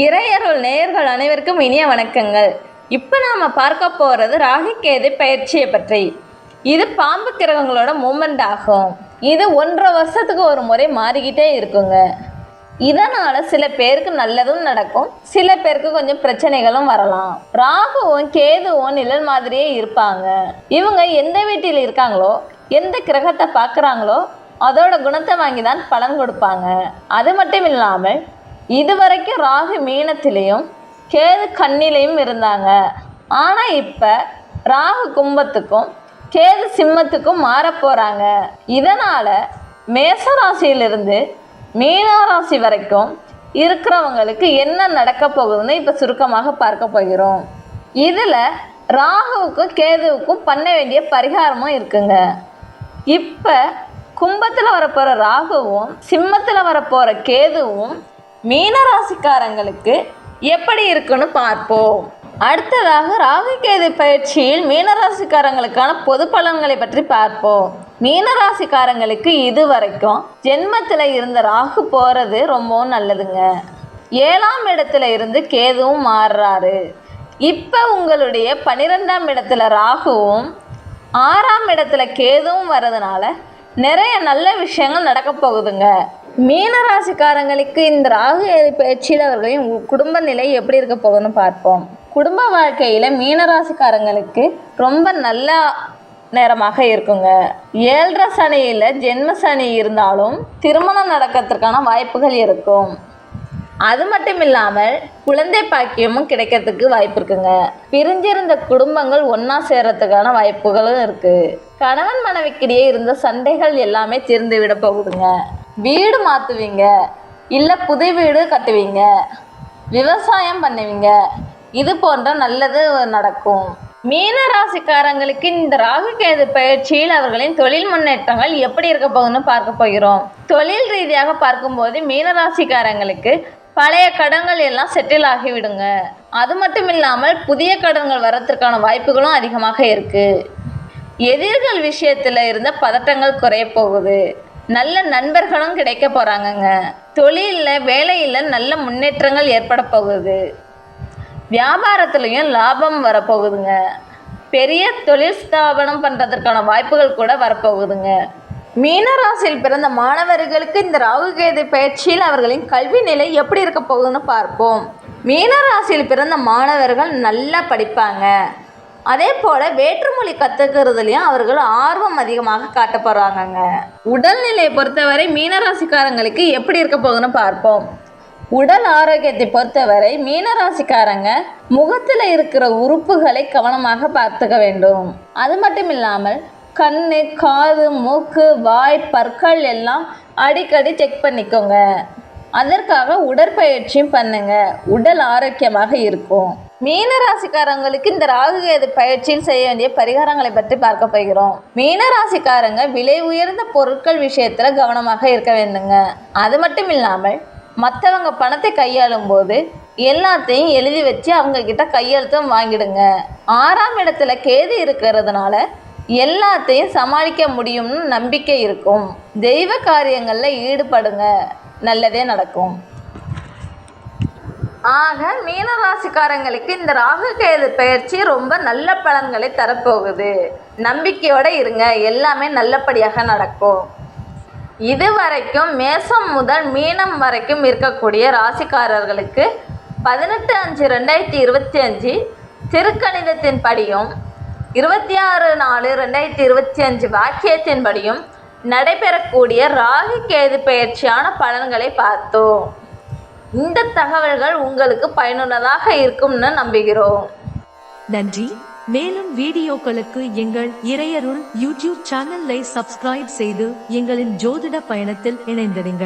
இறையருள் நேயர்கள் அனைவருக்கும் இனிய வணக்கங்கள். இப்போ நாம் பார்க்க போகிறது ராகிகேது பயிற்சியை பற்றி. இது பாம்பு கிரகங்களோட மூமெண்ட் ஆகும். இது ஒன்றரை வருஷத்துக்கு ஒரு முறை மாறிக்கிட்டே இருக்குங்க. இதனால் சில பேருக்கு நல்லதும் நடக்கும். சில பேருக்கு கொஞ்சம் பிரச்சனைகளும் வரலாம். ராகுவும் கேதுவும் நிழல் மாதிரியே இருப்பாங்க. இவங்க எந்த வீட்டில் இருக்காங்களோ எந்த கிரகத்தை பார்க்குறாங்களோ அதோட குணத்தை வாங்கி தான் பலன் கொடுப்பாங்க. அது மட்டும் இல்லாமல் இதுவரைக்கும் ராகு மீனத்திலையும் கேது கண்ணிலையும் இருந்தாங்க. ஆனால் இப்போ ராகு கும்பத்துக்கும் கேது சிம்மத்துக்கும் மாறப் போகிறாங்க இதனால் மேசராசியிலிருந்து மீனராசி வரைக்கும் இருக்கிறவங்களுக்கு என்ன நடக்க போகுதுன்னு இப்போ சுருக்கமாக பார்க்க போகிறோம். இதில் ராகுவுக்கும் கேதுவுக்கும் பண்ண வேண்டிய பரிகாரமும் இருக்குங்க. இப்போ கும்பத்தில் வரப்போகிற ராகுவும் சிம்மத்தில் வரப்போகிற கேதுவும் மீனராசிக்காரங்களுக்கு எப்படி இருக்குன்னு பார்ப்போம். அடுத்ததாக ராகு கேது பயிற்சியில் மீனராசிக்காரங்களுக்கான பொது பலன்களை பற்றி பார்ப்போம். மீனராசிக்காரங்களுக்கு இது வரைக்கும் ஜென்மத்தில் இருந்த ராகு போகிறது ரொம்பவும் நல்லதுங்க. ஏழாம் இடத்துல இருந்து கேதுவும் மாறுறாரு. இப்போ உங்களுடைய பன்னிரெண்டாம் இடத்துல ராகுவும் ஆறாம் இடத்துல கேதுவும் வர்றதுனால நிறைய நல்ல விஷயங்கள் நடக்க போகுதுங்க. மீனராசிக்காரங்களுக்கு இந்த ராகு ஏது பயிற்சியில் அவர்களின் உ- குடும்ப நிலை எப்படி இருக்க போகுதுன்னு பார்ப்போம். குடும்ப வாழ்க்கையில் மீனராசிக்காரங்களுக்கு ரொம்ப நல்ல நேரமாக இருக்குங்க. ஏழரை சனியில் ஜென்ம சனி இருந்தாலும் திருமணம் நடக்கிறதுக்கான வாய்ப்புகள் இருக்கும். அது மட்டும் இல்லாமல் குழந்தை பாக்கியமும் கிடைக்கிறதுக்கு வாய்ப்பு இருக்குங்க. பிரிஞ்சிருந்த குடும்பங்கள் ஒன்றா சேர்றதுக்கான வாய்ப்புகளும் இருக்குது கணவன் மனைவிக்கிடையே இருந்த சண்டைகள் எல்லாமே தீர்ந்து விட போகுதுங்க. வீடு மாற்றுவீங்க இல்லை புது வீடு கட்டுவீங்க. விவசாயம் பண்ணுவீங்க. இது போன்ற நல்லது நடக்கும். மீன ராசிக்காரங்களுக்கு இந்த ராகு கேது பயிற்சியில் அவர்களின் தொழில் முன்னேற்றங்கள் எப்படி இருக்க போகுதுன்னு பார்க்க போகிறோம். தொழில் ரீதியாக பார்க்கும்போது மீன ராசிக்காரங்களுக்கு பழைய கடன்கள் எல்லாம் செட்டில் ஆகிவிடுங்க. அது மட்டும் இல்லாமல் புதிய கடன்கள் வரத்திற்கான வாய்ப்புகளும் அதிகமாக இருக்கு. எதிர்கள் விஷயத்தில் இருந்த பதட்டங்கள் குறைய போகுது. நல்ல நண்பர்களும் கிடைக்க போகிறாங்கங்க தொழிலில் வேலையில் நல்ல முன்னேற்றங்கள் ஏற்பட போகுது. வியாபாரத்துலேயும் லாபம் வரப்போகுதுங்க. பெரிய தொழில் ஸ்தாபனம் பண்ணுறதற்கான வாய்ப்புகள் கூட வரப்போகுதுங்க. மீனராசியில் பிறந்த மாணவர்களுக்கு இந்த ராகுகேது பயிற்சியில் அவர்களின் கல்வி நிலை எப்படி இருக்க போகுதுன்னு பார்ப்போம். மீனராசியில் பிறந்த மாணவர்கள் நல்லா படிப்பாங்க. அதே போல் வேற்றுமொழி கற்றுக்கிறதுலையும் அவர்கள் ஆர்வம் அதிகமாக காட்ட போகிறாங்கங்க உடல்நிலையை பொறுத்தவரை மீனராசிக்காரங்களுக்கு எப்படி இருக்க போகுதுன்னு பார்ப்போம். உடல் ஆரோக்கியத்தை பொறுத்தவரை மீனராசிக்காரங்க முகத்தில் இருக்கிற உறுப்புகளை கவனமாக பார்த்துக்க வேண்டும். அது மட்டும் இல்லாமல் கண்ணு காது மூக்கு வாய் பற்கள் எல்லாம் அடிக்கடி செக் பண்ணிக்கோங்க. அதற்காக உடற்பயிற்சியும் பண்ணுங்க. உடல் ஆரோக்கியமாக இருக்கும். மீனராசிக்காரங்களுக்கு இந்த ராகுகேது பயிற்சியில் செய்ய வேண்டிய பரிகாரங்களை பற்றி பார்க்க போகிறோம். மீனராசிக்காரங்க விலை உயர்ந்த பொருட்கள் விஷயத்துல கவனமாக இருக்க வேண்டுங்க. அது மட்டும் இல்லாமல் மற்றவங்க பணத்தை கையாளும் போது எல்லாத்தையும் எழுதி வச்சு அவங்க கிட்ட கையெழுத்தும் வாங்கிடுங்க. ஆறாம் இடத்துல கேது இருக்கிறதுனால எல்லாத்தையும் சமாளிக்க முடியும்னு நம்பிக்கை இருக்கும். தெய்வ காரியங்களில் ஈடுபடுங்க. நல்லதே நடக்கும். ஆக மீனராசிக்காரங்களுக்கு இந்த ராகு கேது பயிற்சி ரொம்ப நல்ல பலன்களை தரப்போகுது. நம்பிக்கையோட இருங்க. எல்லாமே நல்லபடியாக நடக்கும். இது வரைக்கும் மேசம் முதல் மீனம் வரைக்கும் இருக்கக்கூடிய ராசிக்காரர்களுக்கு பதினெட்டு அஞ்சு ரெண்டாயிரத்தி இருபத்தி அஞ்சு திருக்கணிதத்தின் படியும் இருபத்தி ஆறு நாலு ரெண்டாயிரத்தி இருபத்தி அஞ்சு வாக்கியத்தின்படியும் நடைபெறக்கூடிய ராகு கேது பயிற்சியான பலன்களை பார்த்தோம். இந்த தகவல்கள் உங்களுக்கு பயனுள்ளதாக இருக்கும்னு நம்புகிறோம். நன்றி. மேலும் வீடியோக்களுக்கு எங்கள் இறையருள் யூடியூப் சேனலை சப்ஸ்கிரைப் செய்து எங்களின் ஜோதிட பயணத்தில் இணைந்திருங்கள்